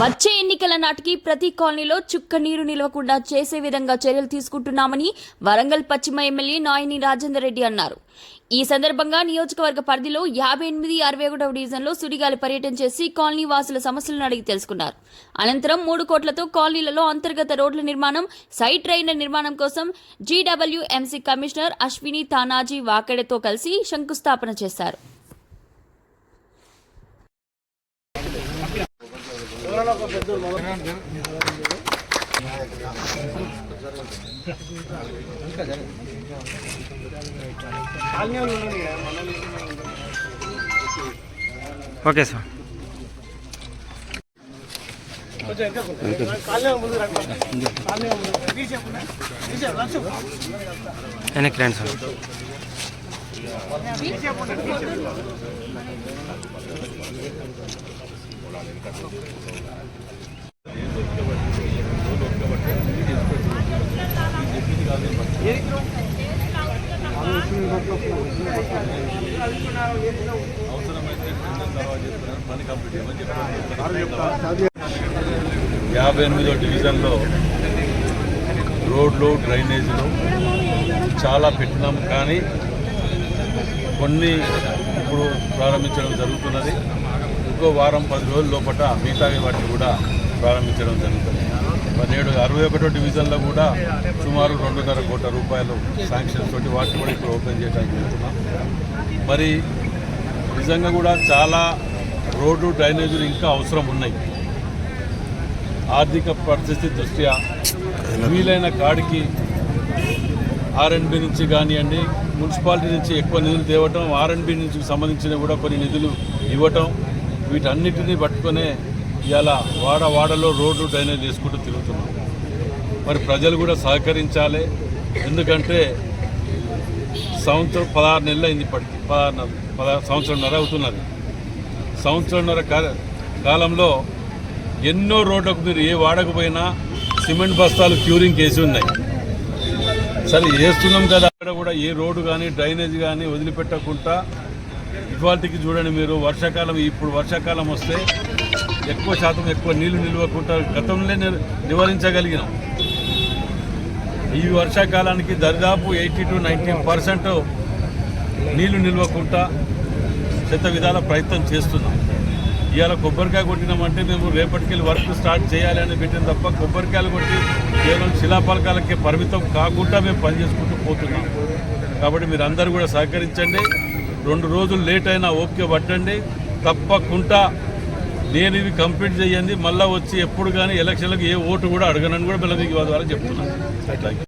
వచ్చే ఎన్నికల నాటికి ప్రతి కాలనీలో చుక్క నీరు నిలవకుండా చేసే విధంగా చర్యలు తీసుకుంటున్నామని వరంగల్ పశ్చిమ ఎమ్మెల్యే నాయని రాజేందర్ రెడ్డి అన్నారు. ఈ సందర్భంగా నియోజకవర్గ పరిధిలో యాభై ఎనిమిది అరవై ఒకటవ డివిజన్లో సుడిగాలి పర్యటన చేసి కాలనీ వాసుల సమస్యలను అడిగి తెలుసుకున్నారు. అనంతరం మూడు కోట్లతో కాలనీలలో అంతర్గత రోడ్ల నిర్మాణం సైట్ ట్రైన్ల నిర్మాణం కోసం జీడబ్ల్యూఎంసీ కమిషనర్ అశ్విని తానాజీ వాకడెతో కలిసి శంకుస్థాపన చేశారు. Okay sir. వెనక్కి రండి సార్? యాభై ఎనిమిదో డివిజన్లో రోడ్లు డ్రైనేజీలు చాలా పెట్టినాం కానీ కొన్ని ఇప్పుడు ప్రారంభించడం జరుగుతున్నది. ఇంకో వారం పది రోజుల లోపల మిగతా వాటిని కూడా ప్రారంభించడం జరుగుతుంది. పదిహేడు అరవై ఒకటో డివిజన్లో కూడా సుమారు రెండున్నర కోట్ల రూపాయలు శాంక్షన్స్ తోటి వాటిని కూడా ఇప్పుడు ఓపెన్ చేయడానికి వెళ్తున్నాం. మరి నిజంగా కూడా చాలా రోడ్డు డ్రైనేజీలు ఇంకా అవసరం ఉన్నాయి. ఆర్థిక పరిస్థితి దృష్ట్యా వీలైన కాడికి ఆర్ఎన్బి నుంచి కానివ్వండి మున్సిపాలిటీ నుంచి ఎక్కువ నిధులు తేవటం ఆర్ఎన్బి నుంచి సంబంధించిన కూడా కొన్ని నిధులు ఇవ్వటం వీటన్నిటినీ పట్టుకునే ఇవాళ వాడ వాడలో రోడ్డు డ్రైనేజ్ చేసుకుంటూ తిరుగుతున్నాం. మరి ప్రజలు కూడా సహకరించాలి. ఎందుకంటే సంవత్సరం పదహారు నెలలు అయింది ఇప్పటికి. పదహారు పదహారు సంవత్సరంన్నర అవుతున్నది. సంవత్సరంన్నర కాలంలో ఎన్నో రోడ్లకు మీరు ఏ వాడకపోయినా సిమెంట్ బస్తాలు క్యూరింగ్ వేసి ఉన్నాయి. సరే వేస్తున్నాం కదా అక్కడ కూడా ఏ రోడ్డు కానీ డ్రైనేజ్ కానీ వదిలిపెట్టకుండా ఇవాటికి చూడండి మీరు వర్షాకాలం ఇప్పుడు వర్షాకాలం వస్తే ఎక్కువ శాతం ఎక్కువ నీళ్ళు నిల్వకుండా గతంలో నివారించగలిగినాం. ఈ వర్షాకాలానికి దరిదాపు ఎయిటీ టు నైంటీ పర్సెంట్ నీళ్ళు నిల్వకుండా శత విధాల ప్రయత్నం చేస్తున్నాం. ఇవాళ కొబ్బరికాయ కొట్టినామంటే మేము రేపటికెళ్ళి వర్క్ స్టార్ట్ చేయాలి అని పెట్టిన తప్ప కొబ్బరికాయలు కొట్టి కేవలం శిలాపలకాలకే పరిమితం కాకుండా మేము పనిచేసుకుంటూ పోతున్నాం. కాబట్టి మీరు అందరూ కూడా సహకరించండి. రెండు రోజులు లేట్ అయినా ఓపిక పట్టండి. తప్పకుండా నేను ఇవి కంప్లీట్ చేయండి. మళ్ళీ వచ్చి ఎప్పుడు కానీ ఎలక్షన్లకు ఏ ఓటు కూడా అడగనని కూడా పిల్లలకి ద్వారా చెప్తున్నాను.